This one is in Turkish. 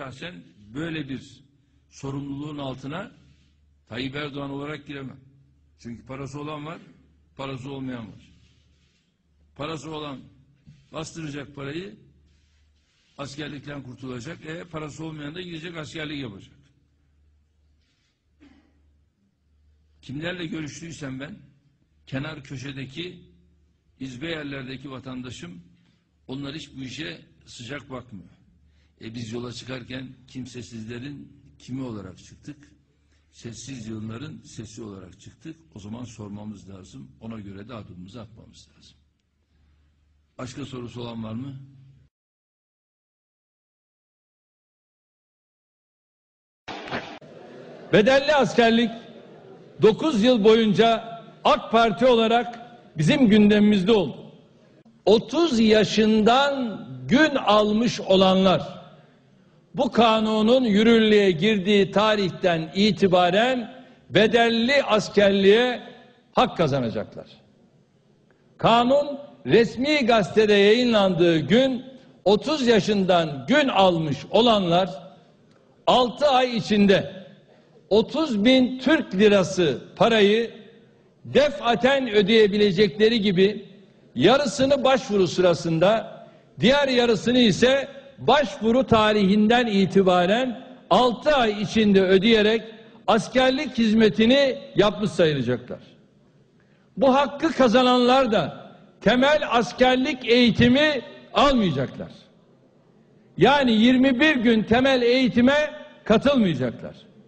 şahsen böyle bir sorumluluğun altına Tayyip Erdoğan olarak giremem. Çünkü parası olan var, parası olmayan var. Parası olan bastıracak parayı askerlikten kurtulacak. E parası olmayan da gidecek askerlik yapacak. Kimlerle görüştüysem ben kenar köşedeki izbe yerlerdeki vatandaşım onlar hiç bu işe sıcak bakmıyor. E biz yola çıkarken kimsesizlerin kimi olarak çıktık? Sessiz yığınların sesi olarak çıktık. O zaman sormamız lazım. Ona göre de adımımızı atmamız lazım. Başka sorusu olan var mı? Bedelli askerlik 9 yıl boyunca AK Parti olarak bizim gündemimizde oldu. 30 yaşından gün almış olanlar bu kanunun yürürlüğe girdiği tarihten itibaren bedelli askerliğe hak kazanacaklar. Kanun resmi gazetede yayınlandığı gün 30 yaşından gün almış olanlar 6 ay içinde 30 bin Türk lirası parayı defaten ödeyebilecekleri gibi yarısını başvuru sırasında diğer yarısını ise başvuru tarihinden itibaren 6 ay içinde ödeyerek askerlik hizmetini yapmış sayılacaklar. Bu hakkı kazananlar da temel askerlik eğitimi almayacaklar. Yani 21 gün temel eğitime katılmayacaklar.